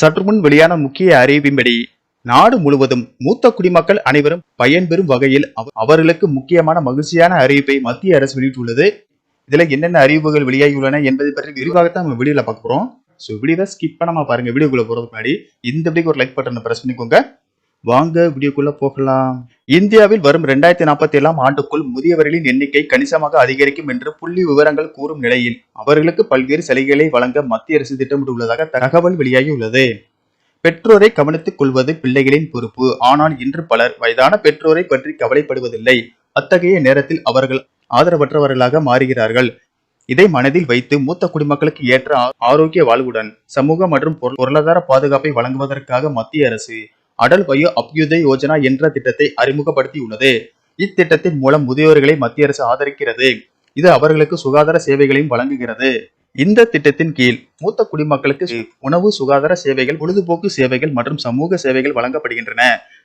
சற்று முன் வெளியான முக்கிய அறிவிப்பின்படி நாடு முழுவதும் மூத்த குடிமக்கள் அனைவரும் பயன்பெறும் வகையில் அவ- அவர்களுக்கு முக்கியமான மகிழ்ச்சியான அறிவிப்பை மத்திய அரசு வெளியிட்டுள்ளது. இதுல என்னென்ன அறிவிப்புகள் வெளியாகியுள்ளன என்பதை பற்றி விரிவாகத்தான் நம்ம வீடியோல பார்க்க போறோம். ஸோ வீடியோவை ஸ்கிப் பண்ணாம பாருங்க. வீடியோக்குள்ள போறதுக்கு முன்னாடி இந்த வீடியோக்கு ஒரு லைக் பட்டனை பிரஸ் பண்ணிக்கோங்க. வாங்க வீடியோக்குள்ள போகலாம். இந்தியாவில் வரும் ரெண்டாயிரத்தி நாற்பத்தி ஏழாம் ஆண்டுக்குள் முதியவர்களின் எண்ணிக்கை கணிசமாக அதிகரிக்கும் என்று புள்ளி விவரங்கள் கூறும் நிலையில் அவர்களுக்கு பல்வேறு சலுகைகளை வழங்க மத்திய அரசு திட்டமிட்டுள்ளதாக தகவல் வெளியாகியுள்ளது. பெற்றோரை கவனித்துக் கொள்வது பிள்ளைகளின் பொறுப்பு. ஆனால் இன்று பலர் வயதான பெற்றோரை பற்றி கவலைப்படுவதில்லை. அத்தகைய நேரத்தில் அவர்கள் ஆதரவற்றவர்களாக மாறுகிறார்கள். இதை மனதில் வைத்து மூத்த குடிமக்களுக்கு ஏற்ற ஆ- ஆரோக்கிய வாழ்வுடன் சமூக மற்றும் பொருள்- பொருளாதார பாதுகாப்பை வழங்குவதற்காக மத்திய அரசு அடல் வயோ அபியுதய யோஜனா என்ற திட்டத்தை அறிமுகப்படுத்தியுள்ளது. இத்திட்டத்தின் மூலம் முதியோர்களை மத்திய அரசு ஆதரிக்கிறது. இது அவர்களுக்கு சுகாதார சேவைகளையும் வழங்குகிறது. இந்த திட்டத்தின் கீழ் மூத்த குடிமக்களுக்கு உணவு சுகாதார சேவைகள் பொழுதுபோக்கு சேவைகள் மற்றும் சமூக சேவைகள் வழங்கப்படுகின்றன.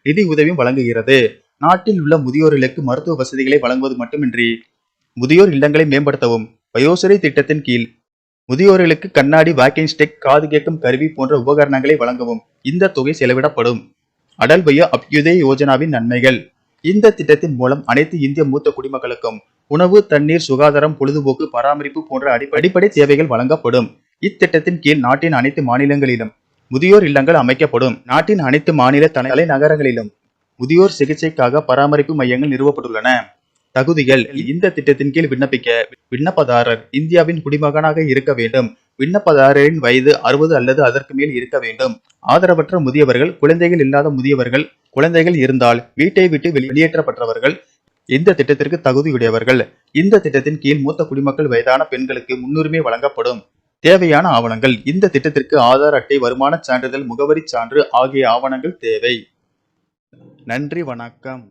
நிதி உதவியும் வழங்குகிறது. நாட்டில் உள்ள முதியோர்களுக்கு மருத்துவ வசதிகளை வழங்குவது மட்டுமின்றி முதியோர் இல்லங்களை மேம்படுத்தவும் வயோசரி திட்டத்தின் கீழ் முதியோர்களுக்கு கண்ணாடி வாக்கிங் ஸ்டிக் காது கேட்கும் கருவி போன்ற உபகரணங்களை வழங்கவும் இந்த தொகை செலவிடப்படும். அடல் வயோ அபியுதய யோஜனாவின் நன்மைகள். இந்த திட்டத்தின் மூலம் அனைத்து இந்திய மூத்த குடிமக்களுக்கும் உணவு தண்ணீர் சுகாதாரம் பொழுதுபோக்கு பராமரிப்பு போன்ற அடி- அடிப்படை தேவைகள் வழங்கப்படும். இத்திட்டத்தின் கீழ் நாட்டின் அனைத்து மாநிலங்களிலும் முதியோர் இல்லங்கள் அமைக்கப்படும். நாட்டின் அனைத்து மாநில தலைநகரங்களிலும் முதியோர் சிகிச்சைக்காக பராமரிப்பு மையங்கள் நிறுவப்பட்டுள்ளன. தகுதிகள் இந்த திட்டத்தின் கீழ் விண்ணப்பிக்க விண்ணப்பதாரர் இந்தியாவின் குடிமகனாக இருக்க வேண்டும். விண்ணப்பதாரரின் வயது அறுபது அல்லது அதற்கு மேல் இருக்க வேண்டும். ஆதரவற்ற முதியவர்கள் குழந்தைகள் இல்லாத முதியவர்கள் குழந்தைகள் இருந்தால் வீட்டை விட்டு வெளியேற்றப்பட்டவர்கள் இந்த திட்டத்திற்கு தகுதியுடையவர்கள். இந்த திட்டத்தின் கீழ் மூத்த குடிமக்கள் வயதான பெண்களுக்கு முன்னுரிமை வழங்கப்படும். தேவையான ஆவணங்கள். இந்த திட்டத்திற்கு ஆதார் அட்டை வருமான சான்றிதழ் முகவரி சான்று ஆகிய ஆவணங்கள் தேவை. நன்றி வணக்கம்.